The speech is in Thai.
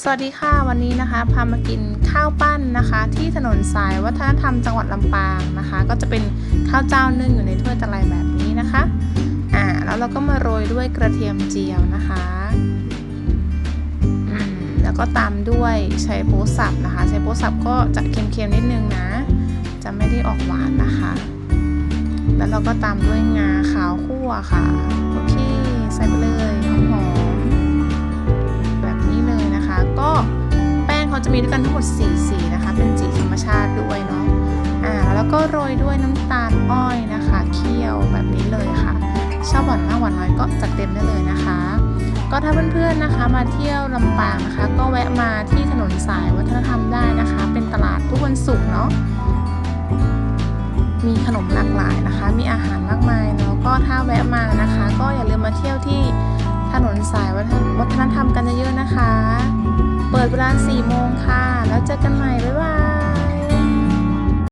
สวัสดีค่ะวันนี้นะคะพามากินข้าวปั้นนะคะ ที่ถนนสายวัฒนธรรมจังหวัดลำปางนะคะ ก็จะเป็นข้าวเจ้านึ่งอยู่ในถ้วยตะไลแบบนี้นะคะอ่าแล้วเราก็มาโรยด้วยกระเทียมเจียวนะคะแล้วก็ตามด้วยไชโป๊สับนะคะไชโป๊สับก็จะเค็มๆนิดนึงนะ จะไม่ได้ออกหวานนะคะ แล้วเราก็ตามด้วยงาขาวคั่วค่ะ มีด้วยกันทั้งหมด4สีนะคะ เป็นสีธรรมชาติด้วยเนาะอ่าแล้วก็โรยด้วยน้ำตาลอ้อยนะคะเคี่ยวแบบนี้เลยค่ะชอบหวานมากหวานน้อยก็จัดเต็มได้เลยนะคะ ก็ถ้าเพื่อนๆนะคะมาเที่ยวลำปางนะคะ ก็แวะมาที่ถนนสายวัฒนธรรมได้นะคะ เป็นตลาดทุกวันศุกร์เนาะมีขนมหลากหลายนะคะ มีอาหารมากมายเนาะก็ถ้าแวะมานะคะ ก็อย่าลืมมาเที่ยวที่ถนนสายวัฒนธรรมกันเยอะๆนะคะ ปิดเวลา4โมงค่ะ แล้วเจอกันใหม่ บ๊ายบาย